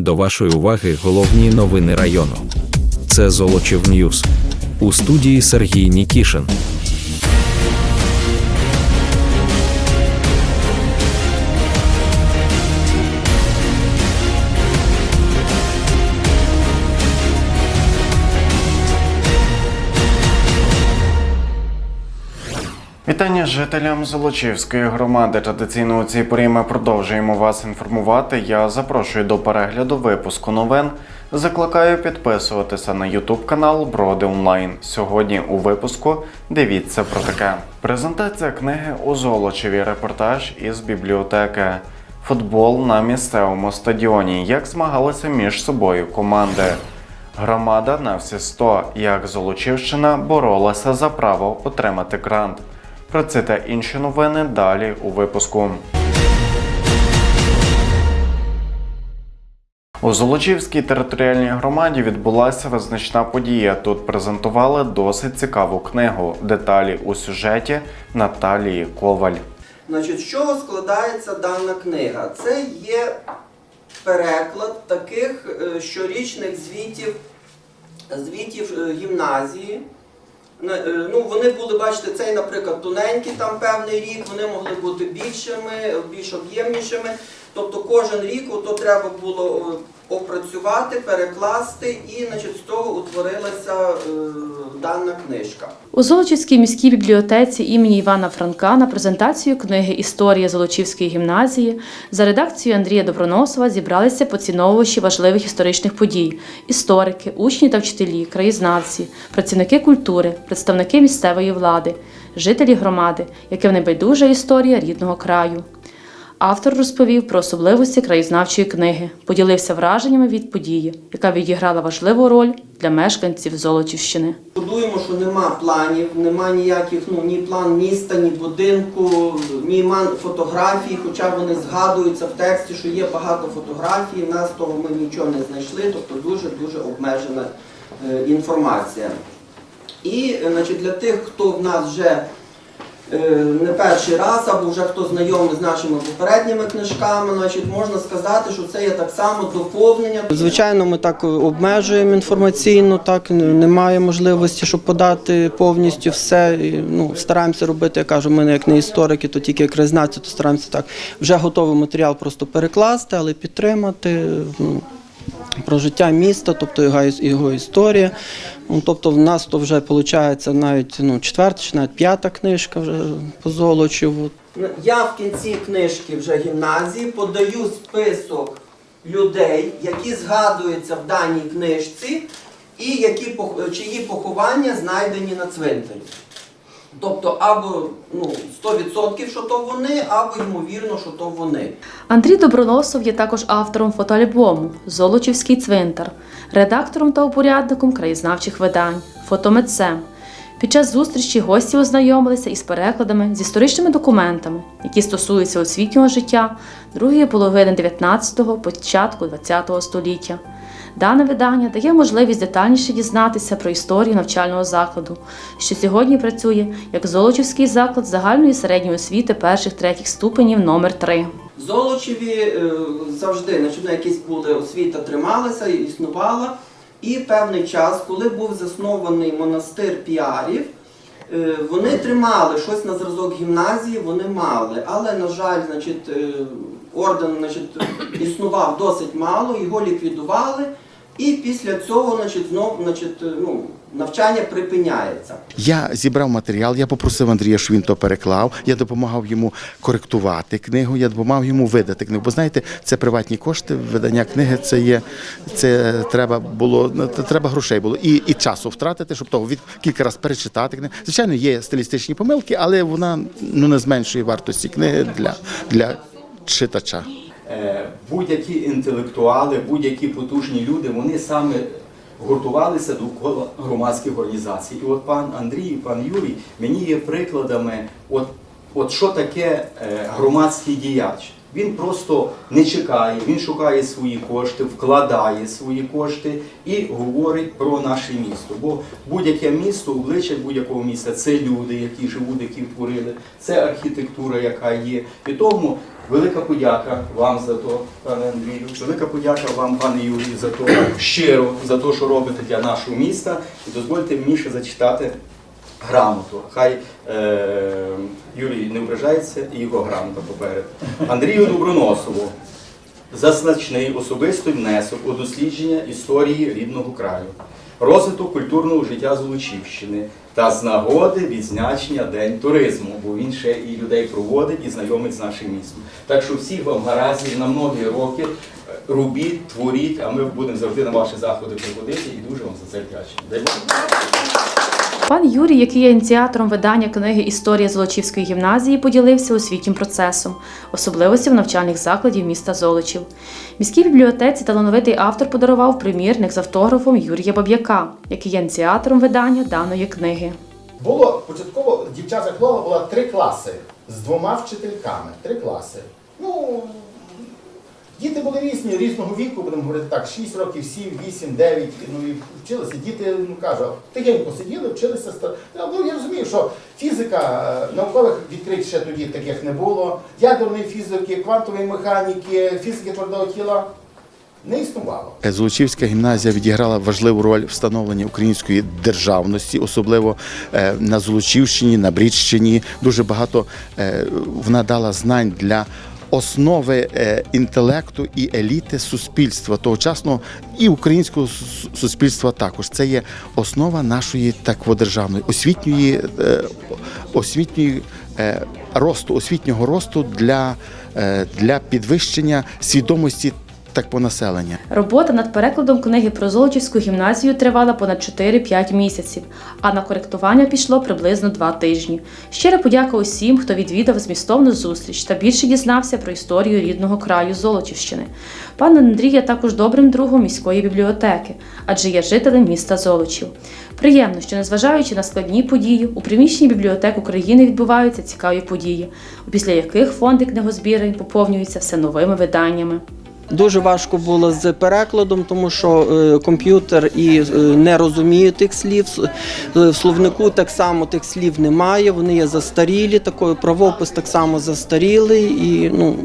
До вашої уваги головні новини району. Це Золочів Ньюс. У студії Сергій Нікішин. Вітання жителям Золочівської громади. Традиційно у цій порі ми продовжуємо вас інформувати. Я запрошую до перегляду випуску новин. Закликаю підписуватися на YouTube канал Броди Онлайн. Сьогодні у випуску дивіться про таке: презентація книги у Золочеві, репортаж із бібліотеки. Футбол на місцевому стадіоні. Як змагалися між собою команди? Громада на всі 100. Як Золочівщина боролася за право отримати грант. Про це та інші новини далі у випуску. У Золочівській територіальній громаді відбулася визначна подія. Тут презентували досить цікаву книгу. Деталі у сюжеті Наталії Коваль. Значить, з чого складається дана книга? Це є переклад таких е, щорічних звітів, звітів е, гімназії. Е, Ну, вони були, бачите, цей, наприклад, тоненький там певний рік, вони могли бути більшими, більш об'ємнішими. Тобто кожен рік ото треба було е, опрацювати, перекласти, і значить, з того утворилася е, дана книжка. У Золочівській міській бібліотеці імені Івана Франка на презентацію книги Історія Золочівської гімназії за редакцією Андрія Доброносова зібралися поціновувачі важливих історичних подій: історики, учні та вчителі, краєзнавці, працівники культури, представники місцевої влади, жителі громади, яким небайдужа історія рідного краю. Автор розповів про особливості краєзнавчої книги, поділився враженнями від події, яка відіграла важливу роль для мешканців Золочівщини. Шкодуємо, що нема планів, нема ніяких, ну ні план міста, ні будинку, ні фотографій, хоча вони згадуються в тексті, що є багато фотографій. В нас того ми нічого не знайшли, тобто дуже дуже обмежена е, інформація. І е, значить, для тих, хто в нас вже не перший раз або вже хто знайомий з нашими попередніми книжками, значить, можна сказати, що це є так само доповнення. Звичайно, ми так обмежуємо інформаційно, так немає можливості, щоб подати повністю все. Ну, стараємося робити, я кажу, ми як не історики, то тільки як краєзнавці, то стараємося так вже готовий матеріал просто перекласти, але підтримати. Ну, про життя міста, тобто його історія. Ну, тобто в нас то вже виходить навіть ну, четверта чи навіть п'ята книжка вже по Золочеву. Ну, Я в кінці книжки вже гімназії подаю список людей, які згадуються в даній книжці, і які, чиї поховання знайдені на цвинтарі. Тобто або ну, 100% що то вони, або ймовірно, що то вони. Андрій Доброносов є також автором фотоальбому Золочівський цвинтар, редактором та упорядником краєзнавчих видань, фотомитцем. Під час зустрічі гості ознайомилися із перекладами з історичними документами, які стосуються освітнього життя другої половини 19-го, початку 20-го століття. Дане видання дає можливість детальніше дізнатися про історію навчального закладу, що сьогодні працює як Золочівський заклад загальної середньої освіти перших третіх ступенів номер 3 Золочеві е, завжди ну, якісь були освіта трималася, і існувала. І певний час, коли був заснований монастир піарів, е, вони тримали щось на зразок гімназії, вони мали. Але, на жаль, значить, е, орден значить, існував досить мало, його ліквідували. І після цього значить, знов значить, е, ну, навчання припиняється. Я зібрав матеріал, я попросив Андрія, щоб він то переклав. Я допомагав йому коректувати книгу, я допомагав йому видати книгу. Бо знаєте, це приватні кошти, видання книги це є. Це треба було ну, треба грошей було і, і часу втратити, щоб того від кілька разів перечитати книгу. Звичайно, є стилістичні помилки, але вона ну не зменшує вартості книги для, для читача. Е, будь-які інтелектуали, будь-які потужні люди, вони саме гуртувалися довкола громадських організацій. І от пан Андрій і пан Юрій мені є прикладами, от, от що таке е, громадський діяч. Він просто не чекає, він шукає свої кошти, вкладає свої кошти і говорить про наше місто. Бо будь-яке місто, обличчя будь-якого міста це люди, які живуть, які творили, це архітектура, яка є. І тому велика подяка вам за то, пане Андрію. Велика подяка вам, пане Юрію, за то щиро за те, що робите для нашого міста. І дозвольте мені ще зачитати грамоту. Хай е, Юрій не ображається і його грамота поперед. Андрію Доброносову за значний особистий внесок у дослідження історії рідного краю, розвиток культурного життя Золочівщини та з нагоди відзначення День туризму, бо він ще і людей проводить і знайомить з нашим містом. Так що всіх вам гараздів на многі роки. е, Робіть, творіть, а ми будемо завжди на ваші заходи приходити і дуже вам за це вдячні. Пан Юрій, який є ініціатором видання книги Історія Золочівської гімназії, поділився освітнім процесом, особливостів навчальних закладів міста Золочів. Міській бібліотеці талановитий автор подарував примірник з автографом Юрія Баб'яка, який є ініціатором видання даної книги. Було початково дівчата школа була три класи з двома вчительками. Три класи. Ну, діти були різні, різного віку, будемо говорити так, 6 років, 7, 8, 9, ну і вчилися. Діти, ну кажу, тихенько сиділи, вчилися. Ну, я розумію, що фізика, е, наукових відкриттів ще тоді таких не було. Ядерної фізики, квантової механіки, фізики твердого тіла не існувало. Золочівська гімназія відіграла важливу роль встановленні української державності, особливо е, на Золочівщині, на Брідщині. Дуже багато е, вона дала знань для. Основи е, інтелекту і еліти суспільства тогочасного і українського суспільства також. Це є основа нашої такводержавної освітньої е, освітньої е, росту, освітнього росту для, для підвищення свідомості так по населення. Робота над перекладом книги про Золочівську гімназію тривала понад 4-5 місяців, а на коректування пішло приблизно 2 тижні. Щира подяка усім, хто відвідав змістовну зустріч та більше дізнався про історію рідного краю Золочівщини. Пан Андрій є також добрим другом міської бібліотеки, адже є жителем міста Золочів. Приємно, що незважаючи на складні події, у приміщенні бібліотек України відбуваються цікаві події, після яких фонди книгозбірень поповнюються все новими виданнями. Дуже важко було з перекладом, тому що е, комп'ютер і е, не розуміє тих слів. Е, В словнику так само тих слів немає, вони є застарілі, такий правопис так само застарілий, і ну,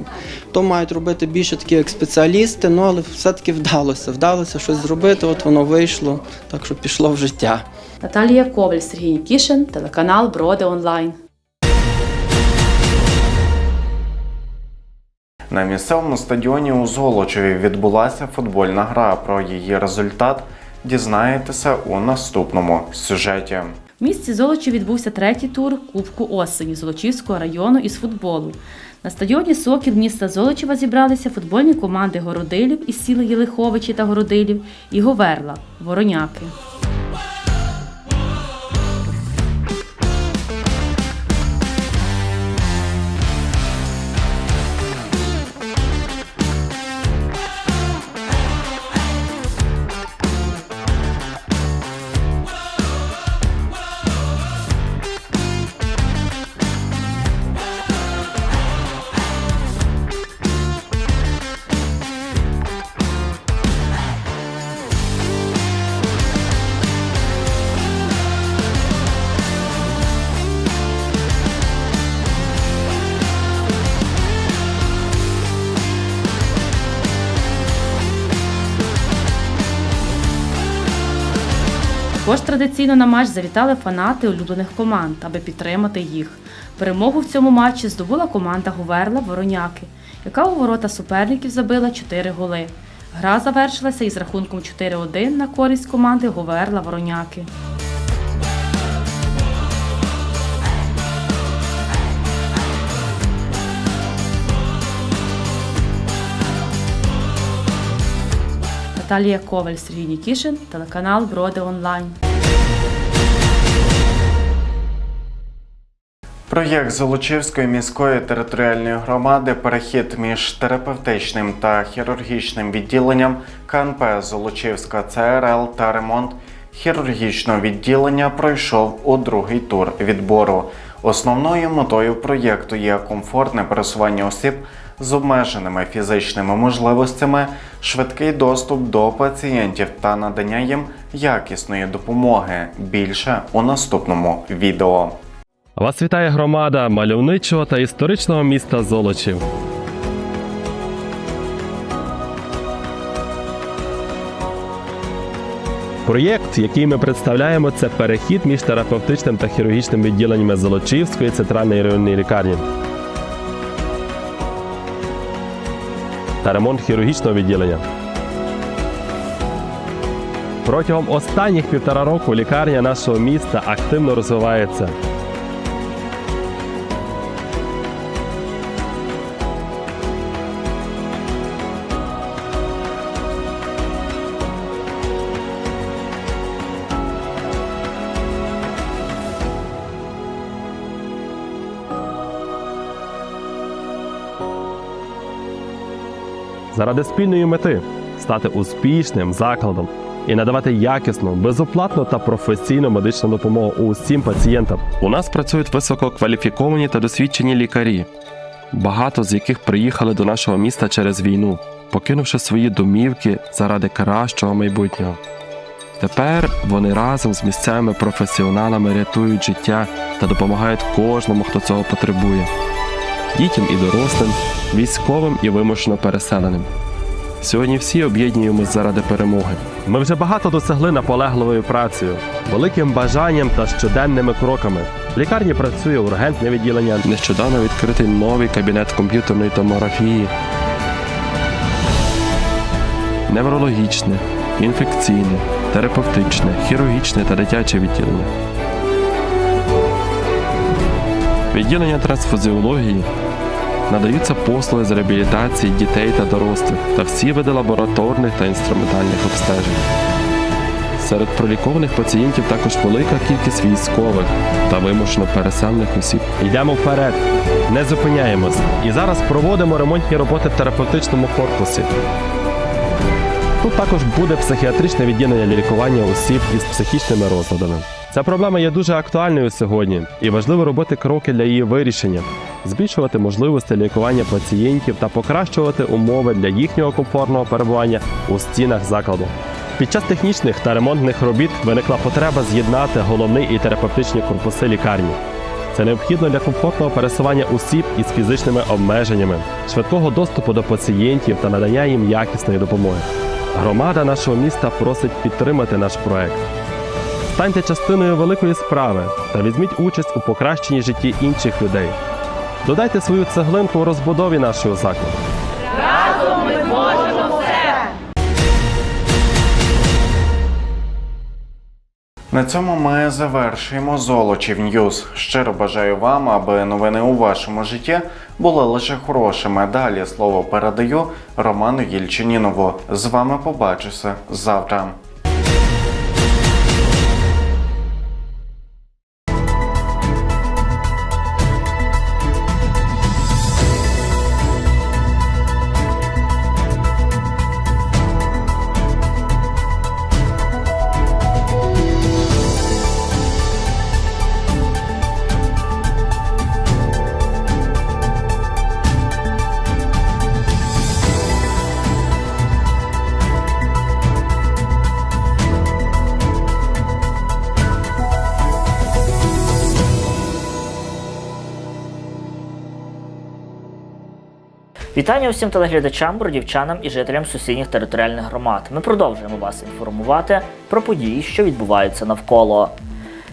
то мають робити більше такі як спеціалісти, ну але все-таки вдалося. Вдалося щось зробити, от воно вийшло, так що пішло в життя. Наталія Коваль, Сергій Нікішин, телеканал Броди Онлайн. На місцевому стадіоні у Золочеві відбулася футбольна гра. Про її результат дізнаєтеся у наступному сюжеті. В місті Золочі відбувся третій тур Кубку осені Золочівського району із футболу. На стадіоні Сокіл міста Золочева зібралися футбольні команди Городилів із сіл Єлиховичі та Городилів і Говерла Вороняки. Традиційно на матч завітали фанати улюблених команд, аби підтримати їх. Перемогу в цьому матчі здобула команда Говерла Вороняки, яка у ворота суперників забила 4 голи. Гра завершилася із рахунком 4-1 на користь команди Говерла Вороняки. Наталія Коваль, Сергій Нікішин, телеканал Броди Онлайн. Проєкт Золочівської міської територіальної громади Перехід між терапевтичним та хірургічним відділенням КНП Золочівська ЦРЛ та ремонт хірургічного відділення пройшов у другий тур відбору. Основною метою проєкту є комфортне пересування осіб з обмеженими фізичними можливостями, швидкий доступ до пацієнтів та надання їм якісної допомоги. Більше у наступному відео. Вас вітає громада мальовничого та історичного міста Золочів. Проєкт, який ми представляємо, це перехід між терапевтичним та хірургічним відділеннями Золочівської центральної районної лікарні та ремонт хірургічного відділення. Протягом останніх півтора року лікарня нашого міста активно розвивається. Заради спільної мети стати успішним закладом і надавати якісну, безоплатну та професійну медичну допомогу усім пацієнтам. У нас працюють висококваліфіковані та досвідчені лікарі, багато з яких приїхали до нашого міста через війну, покинувши свої домівки заради кращого майбутнього. Тепер вони разом з місцевими професіоналами рятують життя та допомагають кожному, хто цього потребує дітям і дорослим, військовим і вимушено переселеним. Сьогодні всі об'єднуємось заради перемоги. Ми вже багато досягли наполегливою працею, великим бажанням та щоденними кроками. В лікарні працює ургентне відділення. Нещодавно відкритий новий кабінет комп'ютерної томографії, неврологічне, інфекційне, терапевтичне, хірургічне та дитяче відділення. Відділення трансфузіології надаються послуги з реабілітації дітей та дорослих та всі види лабораторних та інструментальних обстежень. Серед пролікованих пацієнтів також велика кількість військових та вимушено переселених осіб. Йдемо вперед, не зупиняємось. І зараз проводимо ремонтні роботи в терапевтичному корпусі. Тут також буде психіатричне відділення для лікування осіб із психічними розладами. Ця проблема є дуже актуальною сьогодні, і важливо робити кроки для її вирішення, збільшувати можливості лікування пацієнтів та покращувати умови для їхнього комфортного перебування у стінах закладу. Під час технічних та ремонтних робіт виникла потреба з'єднати головний і терапевтичні корпуси лікарні. Це необхідно для комфортного пересування осіб із фізичними обмеженнями, швидкого доступу до пацієнтів та надання їм якісної допомоги. Громада нашого міста просить підтримати наш проект. Станьте частиною великої справи та візьміть участь у покращенні житті інших людей. Додайте свою цеглинку у розбудові нашого закладу. Разом ми зможемо все! На цьому ми завершуємо Золочів Ньюз. Щиро бажаю вам, аби новини у вашому житті були лише хорошими. Далі слово передаю Роману Єльчинінову. З вами побачуся завтра. Вітання усім телеглядачам, бродівчанам і жителям сусідніх територіальних громад. Ми продовжуємо вас інформувати про події, що відбуваються навколо.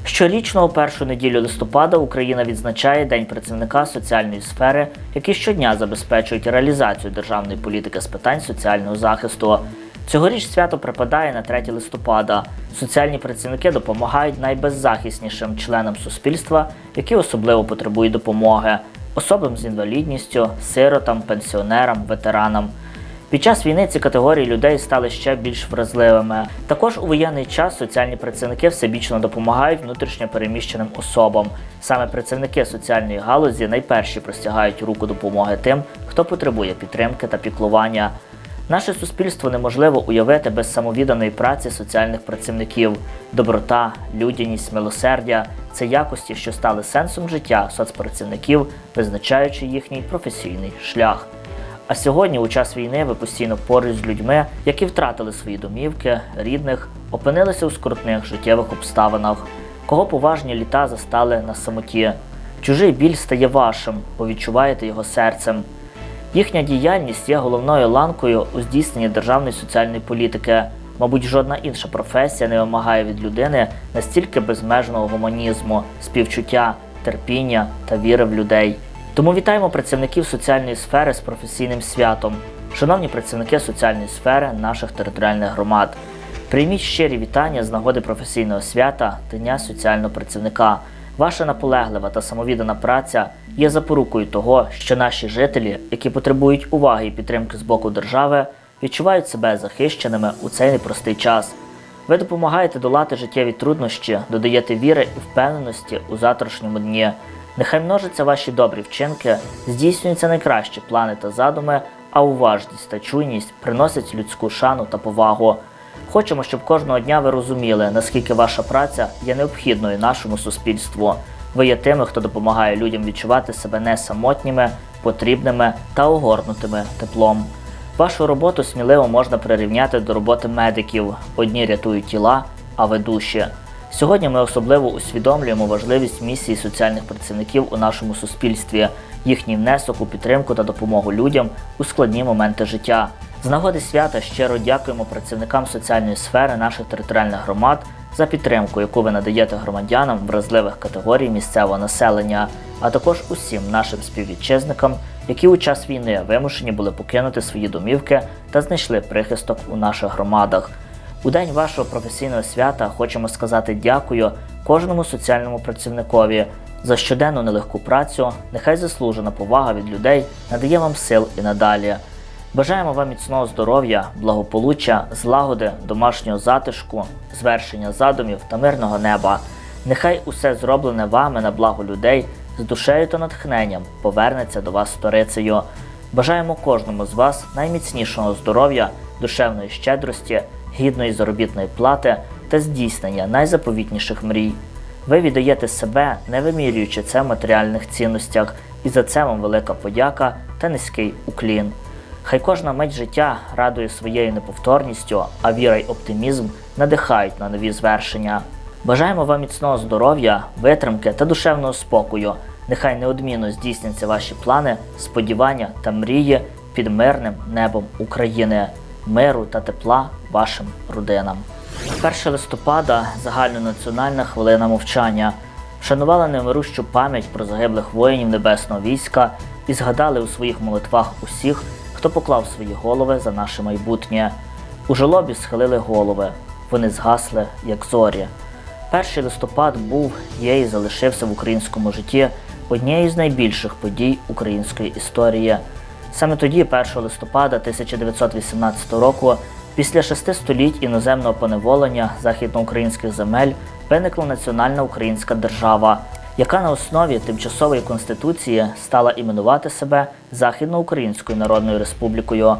Щорічно у першу неділю листопада Україна відзначає День працівника соціальної сфери, які щодня забезпечують реалізацію державної політики з питань соціального захисту. Цьогоріч свято припадає на 3 листопада. Соціальні працівники допомагають найбеззахиснішим членам суспільства, які особливо потребують допомоги особам з інвалідністю, сиротам, пенсіонерам, ветеранам. Під час війни ці категорії людей стали ще більш вразливими. Також у воєнний час соціальні працівники всебічно допомагають внутрішньо переміщеним особам. Саме працівники соціальної галузі найперші простягають руку допомоги тим, хто потребує підтримки та піклування. Наше суспільство неможливо уявити без самовідданої праці соціальних працівників. Доброта, людяність, милосердя це якості, що стали сенсом життя соцпрацівників, визначаючи їхній професійний шлях. А сьогодні, у час війни, ви постійно поруч з людьми, які втратили свої домівки, рідних, опинилися у скрутних життєвих обставинах, кого поважні літа застали на самоті. Чужий біль стає вашим, бо відчуваєте його серцем. Їхня діяльність є головною ланкою у здійсненні державної соціальної політики. Мабуть, жодна інша професія не вимагає від людини настільки безмежного гуманізму, співчуття, терпіння та віри в людей. Тому вітаємо працівників соціальної сфери з професійним святом, шановні працівники соціальної сфери наших територіальних громад. Прийміть щирі вітання з нагоди професійного свята Дня соціального працівника. Ваша наполеглива та самовіддана праця є запорукою того, що наші жителі, які потребують уваги і підтримки з боку держави, відчувають себе захищеними у цей непростий час. Ви допомагаєте долати життєві труднощі, додаєте віри і впевненості у завтрашньому дні. Нехай множаться ваші добрі вчинки, здійснюються найкращі плани та задуми, а уважність та чуйність приносять людську шану та повагу. Хочемо, щоб кожного дня ви розуміли, наскільки ваша праця є необхідною нашому суспільству. Ви є тими, хто допомагає людям відчувати себе не самотніми, потрібними та огорнутими теплом. Вашу роботу сміливо можна прирівняти до роботи медиків. Одні рятують тіла, а ви душі. Сьогодні ми особливо усвідомлюємо важливість місії соціальних працівників у нашому суспільстві, їхній внесок у підтримку та допомогу людям у складні моменти життя. З нагоди свята щиро дякуємо працівникам соціальної сфери наших територіальних громад за підтримку, яку ви надаєте громадянам вразливих категорій місцевого населення, а також усім нашим співвітчизникам, які у час війни вимушені були покинути свої домівки та знайшли прихисток у наших громадах. У день вашого професійного свята хочемо сказати дякую кожному соціальному працівникові за щоденну нелегку працю. Нехай заслужена повага від людей надає вам сил і надалі. Бажаємо вам міцного здоров'я, благополуччя, злагоди, домашнього затишку, звершення задумів та мирного неба. Нехай усе зроблене вами на благо людей з душею та натхненням повернеться до вас сторицею. Бажаємо кожному з вас найміцнішого здоров'я, душевної щедрості, гідної заробітної плати та здійснення найзаповітніших мрій. Ви віддаєте себе, не вимірюючи це в матеріальних цінностях, і за це вам велика подяка та низький уклін. Хай кожна мить життя радує своєю неповторністю, а віра й оптимізм надихають на нові звершення. Бажаємо вам міцного здоров'я, витримки та душевного спокою. Нехай неодмінно здійсняться ваші плани, сподівання та мрії під мирним небом України, миру та тепла вашим родинам. 1 листопада загальнонаціональна хвилина мовчання. Вшанували немирущу пам'ять про загиблих воїнів небесного війська і згадали у своїх молитвах усіх, хто поклав свої голови за наше майбутнє. У жолобі схилили голови, вони згасли, як зорі. Перший листопад був, є і залишився в українському житті однією з найбільших подій української історії. Саме тоді, 1 листопада 1918 року, після шести століть іноземного поневолення західноукраїнських земель виникла національна українська держава, яка на основі тимчасової конституції стала іменувати себе Західноукраїнською Народною Республікою.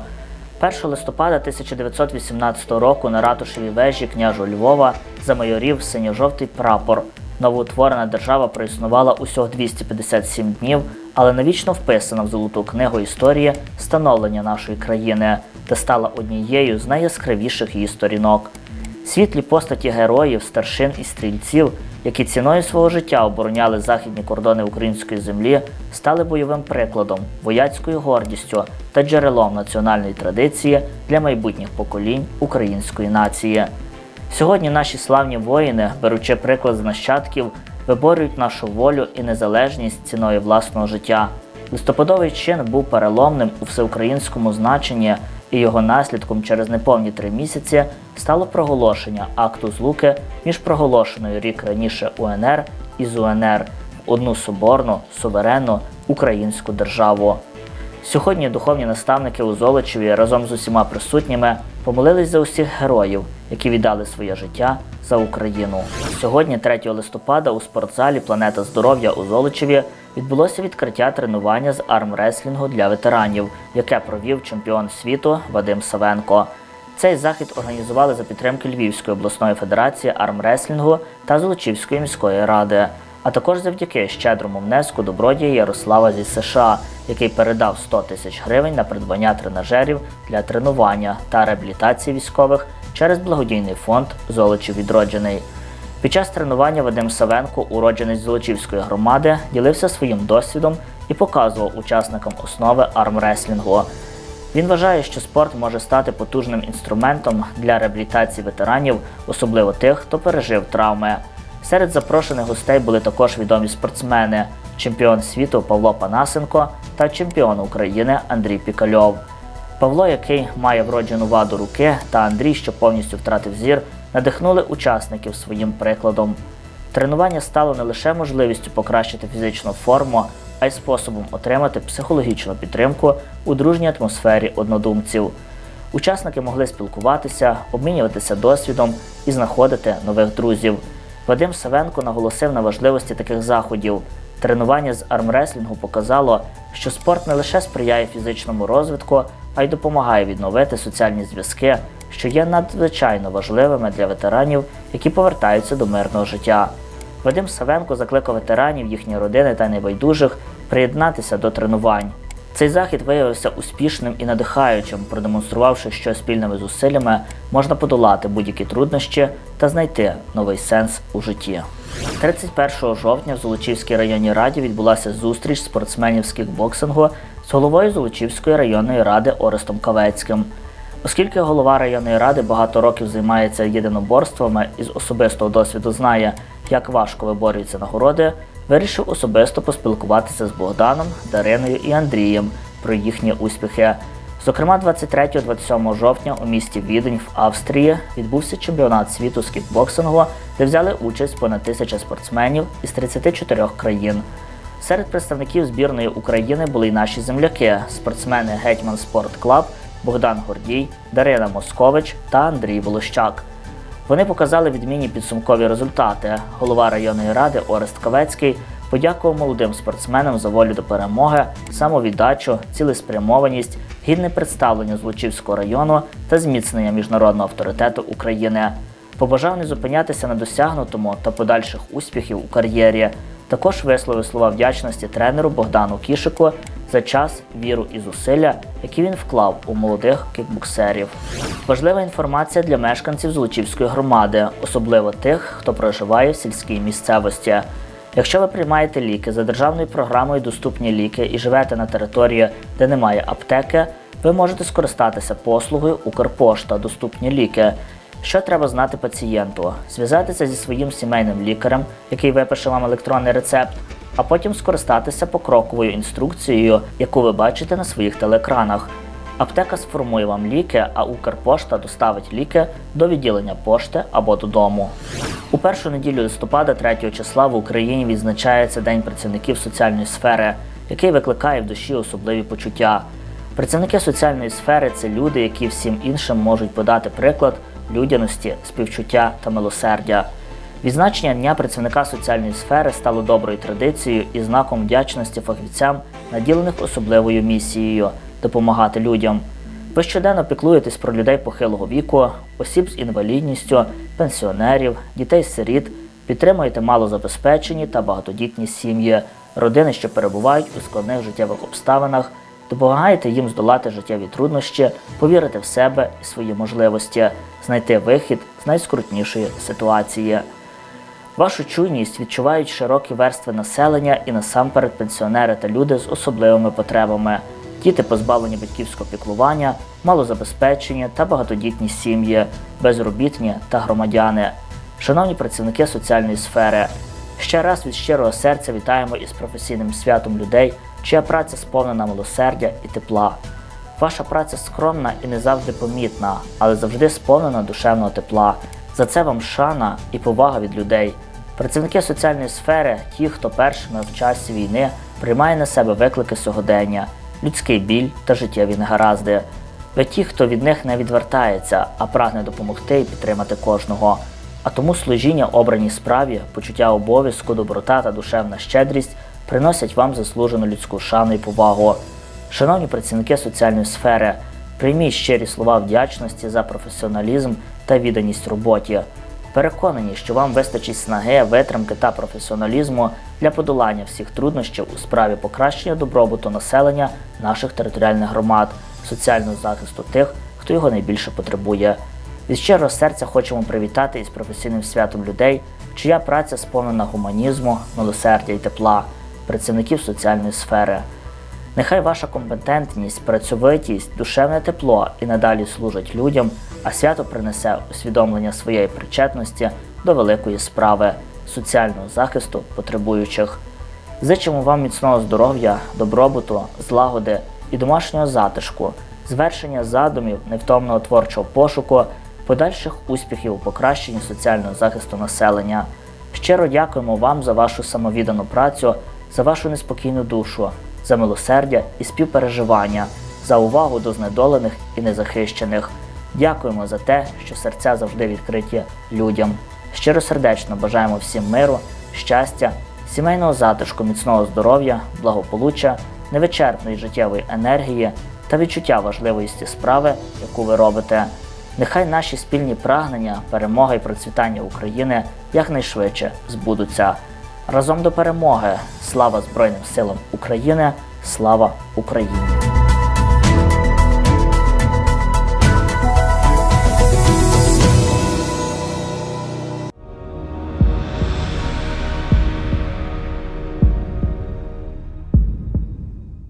1 листопада 1918 року на ратушевій вежі княжу Львова замайорів синьо-жовтий прапор. Новоутворена держава проіснувала усього 257 днів, але навічно вписана в золоту книгу історії становлення нашої країни та стала однією з найяскравіших її сторінок. Світлі постаті героїв, старшин і стрільців, які ціною свого життя обороняли західні кордони української землі, стали бойовим прикладом, вояцькою гордістю та джерелом національної традиції для майбутніх поколінь української нації. Сьогодні наші славні воїни, беручи приклад з нащадків, виборюють нашу волю і незалежність ціною власного життя. Листопадовий чин був переломним у всеукраїнському значенні, і його наслідком через неповні три місяці стало проголошення акту злуки між проголошеною рік раніше УНР і ЗУНР в одну соборну, суверенну українську державу. Сьогодні духовні наставники у Золочеві разом з усіма присутніми помолились за усіх героїв, які віддали своє життя за Україну. Сьогодні, 3 листопада, у спортзалі Планета здоров'я у Золочеві відбулося відкриття тренування з армреслінгу для ветеранів, яке провів чемпіон світу Вадим Савенко. Цей захід організували за підтримки Львівської обласної федерації армреслінгу та Золочівської міської ради. а також завдяки щедрому внеску добродія Ярослава зі США, який передав 100 тисяч гривень на придбання тренажерів для тренування та реабілітації військових через благодійний фонд Золочів відроджений. Під час тренування Вадим Савенко, уродженець Золочівської громади, ділився своїм досвідом і показував учасникам основи армреслінгу. Він вважає, що спорт може стати потужним інструментом для реабілітації ветеранів, особливо тих, хто пережив травми. Серед запрошених гостей були також відомі спортсмени: чемпіон світу Павло Панасенко та чемпіон України Андрій Пікальов. Павло, який має вроджену ваду руки, та Андрій, що повністю втратив зір, надихнули учасників своїм прикладом. Тренування стало не лише можливістю покращити фізичну форму, а й способом отримати психологічну підтримку у дружній атмосфері однодумців. Учасники могли спілкуватися, обмінюватися досвідом і знаходити нових друзів. Вадим Савенко наголосив на важливості таких заходів. Тренування з армреслінгу показало, що спорт не лише сприяє фізичному розвитку, а й допомагає відновити соціальні зв'язки, що є надзвичайно важливими для ветеранів, які повертаються до мирного життя. Вадим Савенко закликав ветеранів, їхні родини та небайдужих приєднатися до тренувань. Цей захід виявився успішним і надихаючим, продемонструвавши, що спільними зусиллями можна подолати будь-які труднощі та знайти новий сенс у житті. 31 жовтня в Золочівській районній раді відбулася зустріч спортсменів з кікбоксингу з головою Золочівської районної ради Орестом Кавецьким. Оскільки голова районної ради багато років займається єдиноборствами і з особистого досвіду знає, як важко виборюються нагороди, вирішив особисто поспілкуватися з Богданом, Дариною і Андрієм про їхні успіхи. Зокрема, 23-27 жовтня у місті Відень в Австрії відбувся чемпіонат світу з кікбоксингу, де взяли участь понад тисяча спортсменів із 34 країн. Серед представників збірної України були й наші земляки, спортсмени Гетьман Спорт Клаб, Богдан Гордій, Дарина Москович та Андрій Волощак. Вони показали відмінні підсумкові результати. Голова районної ради Орест Кавецький подякував молодим спортсменам за волю до перемоги, самовіддачу, цілеспрямованість, гідне представлення Злочівського району та зміцнення міжнародного авторитету України. Побажав не зупинятися на досягнутому та подальших успіхів у кар'єрі. Також висловив слова вдячності тренеру Богдану Кішику за час, віру і зусилля, які він вклав у молодих кікбоксерів. Важлива інформація для мешканців Золочівської громади, особливо тих, хто проживає в сільській місцевості. Якщо ви приймаєте ліки за державною програмою Доступні ліки і живете на території, де немає аптеки, ви можете скористатися послугою Укрпошта Доступні ліки. Що треба знати пацієнту? Зв'язатися зі своїм сімейним лікарем, який випише вам електронний рецепт, а потім скористатися покроковою інструкцією, яку ви бачите на своїх телеекранах. Аптека сформує вам ліки, а Укрпошта доставить ліки до відділення пошти або додому. У першу неділю листопада, 3 числа, в Україні відзначається День працівників соціальної сфери, який викликає в душі особливі почуття. Працівники соціальної сфери це люди, які всім іншим можуть подати приклад людяності, співчуття та милосердя. Відзначення Дня працівника соціальної сфери стало доброю традицією і знаком вдячності фахівцям, наділених особливою місією допомагати людям. Ви щоденно піклуєтесь про людей похилого віку, осіб з інвалідністю, пенсіонерів, дітей-сиріт, підтримуєте малозабезпечені та багатодітні сім'ї, родини, що перебувають у складних життєвих обставинах, допомагаєте їм здолати життєві труднощі, повірити в себе і свої можливості, знайти вихід з найскрутнішої ситуації. Вашу чуйність відчувають широкі верстви населення і насамперед пенсіонери та люди з особливими потребами, діти позбавлені батьківського піклування, малозабезпечені та багатодітні сім'ї, безробітні та громадяни. Шановні працівники соціальної сфери, ще раз від щирого серця вітаємо із професійним святом людей, чия праця сповнена милосердя і тепла. Ваша праця скромна і не завжди помітна, але завжди сповнена душевного тепла. За це вам шана і повага від людей. Працівники соціальної сфери, ті, хто першими в часі війни приймає на себе виклики сьогодення, людський біль та життєві негаразди. Ви ті, хто від них не відвертається, а прагне допомогти і підтримати кожного. А тому служіння обраній справі, почуття обов'язку, доброта та душевна щедрість приносять вам заслужену людську шану і повагу. Шановні працівники соціальної сфери, прийміть щирі слова вдячності за професіоналізм та відданість роботі. Переконані, що вам вистачить снаги, витримки та професіоналізму для подолання всіх труднощів у справі покращення добробуту населення наших територіальних громад, соціального захисту тих, хто його найбільше потребує. Від щирого серця хочемо привітати із професійним святом людей, чия праця сповнена гуманізму, милосердя і тепла, працівників соціальної сфери. Нехай ваша компетентність, працьовитість, душевне тепло і надалі служать людям, а свято принесе усвідомлення своєї причетності до великої справи соціального захисту потребуючих. Зичимо вам міцного здоров'я, добробуту, злагоди і домашнього затишку, звершення задумів, невтомного творчого пошуку, подальших успіхів у покращенні соціального захисту населення. Щиро дякуємо вам за вашу самовіддану працю, за вашу неспокійну душу, за милосердя і співпереживання, за увагу до знедолених і незахищених. Дякуємо за те, що серця завжди відкриті людям. Щиросердечно бажаємо всім миру, щастя, сімейного затишку, міцного здоров'я, благополуччя, невичерпної життєвої енергії та відчуття важливості справи, яку ви робите. Нехай наші спільні прагнення, перемога і процвітання України якнайшвидше збудуться. Разом до перемоги! Слава Збройним силам України! Слава Україні!